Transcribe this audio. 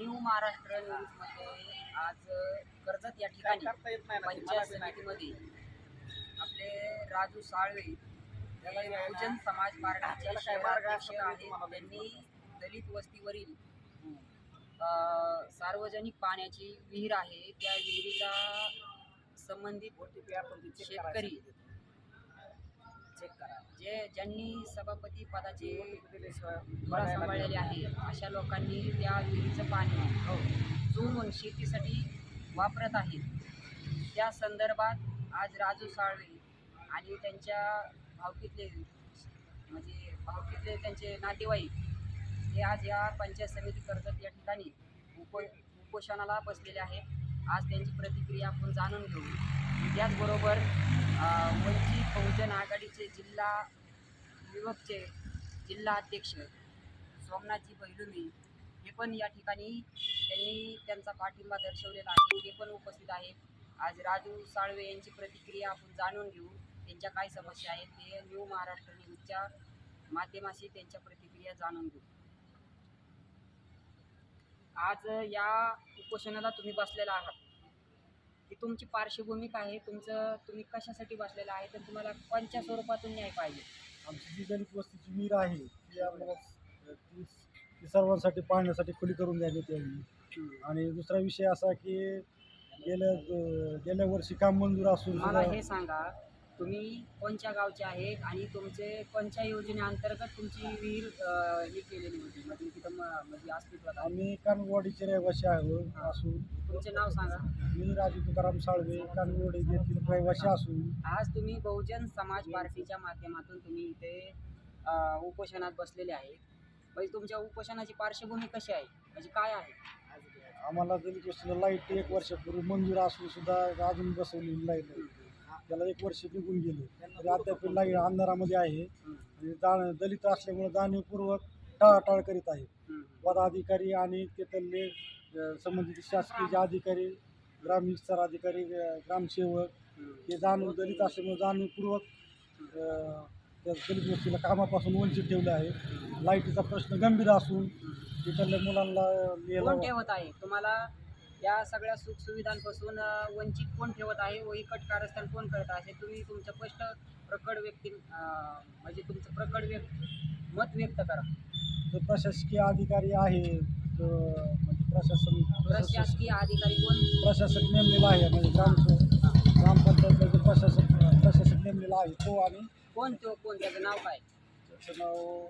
New Maharashtra न्यूजमध्ये आज कर्जत या ठिकाणी पंचायत. समितीमध्ये आपले राजू साळवे बहुजन समाज पार्टीचे शहराध्यक्ष आहेत. त्यांनी दलित वस्तीवरील सार्वजनिक पाण्याची विहीर आहे. त्या विहिरीला संबंधित शेतकरी चेक करा. जे ज्यांनी सभापती पदाचे धुरा सांभाळलेले आहे अशा लोकांनी त्या विहिरीचं पाणी हो. चोळून शेतीसाठी वापरत आहेत. त्या संदर्भात आज राजू साळवे आणि त्यांच्या भावकीतले म्हणजे भावकीतले त्यांचे नातेवाईक हे आज या पंचायत समिती कर्जत या ठिकाणी उप उपोषणाला बसलेले आहेत. आज त्यांची प्रतिक्रिया आपण जाणून घेऊ. त्याचबरोबर वंचित बहुजन आघाडीचे जिल्हा युवकचे जिल्हा अध्यक्ष सोमनाथजी बैलुमी हे पण या ठिकाणी त्यांनी त्यांचा पाठिंबा दर्शवलेला आहे. ते पण उपस्थित आहेत. आज राजू साळवे यांची प्रतिक्रिया आपण जाणून घेऊ. त्यांच्या काय समस्या आहेत ते न्यू महाराष्ट्र न्यूजच्या माध्यमाशी त्यांच्या प्रतिक्रिया जाणून घेऊ. आज या उपोषणाला तुम्ही बसलेला आहात. तुमची पार्श्वभूमी काय आहे तुमचं तुम्ही कशासाठी बसलेला आहे तर तुम्हाला कोणत्या स्वरूपातून न्याय पाहिजे? आमची जी दलित वस्तीची विहीर आहे ती आम्हाला ती ती सर्वांसाठी पाहण्यासाठी खुली करून द्यावी यावी आणि दुसरा विषय असा की गेल्या गेल्या वर्षी काम मंजूर असून मला हे सांगा तुम्ही कोणत्या गावचे आहेत आणि तुमचे कोणत्या योजनेअंतर्गत तुमची विहीर अं, हे केलेली होती? म्हणजे तिथं म- म्हणजे अस्तित्वात आहे? आम्ही कानगवाडीचे रहिवासी आहोत असून तुमचे नाव सांगा. मी राजू तुकाराम साळवे कानगवाडी येथील रहिवासी असून. आज तुम्ही बहुजन समाज पार्टीच्या माध्यमातून तुम्ही इथे अं, उपोषणात बसलेले आहे. म्हणजे तुमच्या उपोषणाची पार्श्वभूमी कशी आहे? म्हणजे काय आहे? आम्हाला वस्तीला लाइट एक वर्षापूर्वी मंजूर असून सुद्धा अजून बसवलेली लाइट नाही. त्याला एक वर्ष निघून गेले. तरी अद्याप लाइट अंधारामध्ये आहे. आणि जा दलित असल्यामुळे जाणीवपूर्वक टाळाटाळ करीत आहे. पदाधिकारी आणि तिथले संबंधित शासकीय जे अधिकारी ग्रामविस्तार अधिकारी अ, ग्रामसेवक. हे. जाणून दलित असल्यामुळे जाणीवपूर्वक त्या दलित वस्तीला कामापासून वंचित ठेवलं आहे. लाईटीचा प्रश्न गंभीर असून तिथल्या मुलांना ठेवत आहे? तुम्हाला या सगळ्या सुखसुविधांपासून वंचित कोण ठेवत आहे व इकट कारस्थान कोण करत आहे? तुम्ही तुमचं स्पष्ट प्रकट व्यक्ती म्हणजे तुमचं प्रकट व्यक्त मत व्यक्त करा. जो प्रशासकीय अधिकारी आहे जो म्हणजे प्रशासन प्रशासकीय अधिकारी कोण? प्रशासक नेमलेला आहे म्हणजे ग्राम ग्रामपंचायतला जो प्रशासक प्रशासक नेमलेला आहे तो आणि कोण तो? कोण? त्याचं नाव काय? त्याचं नाव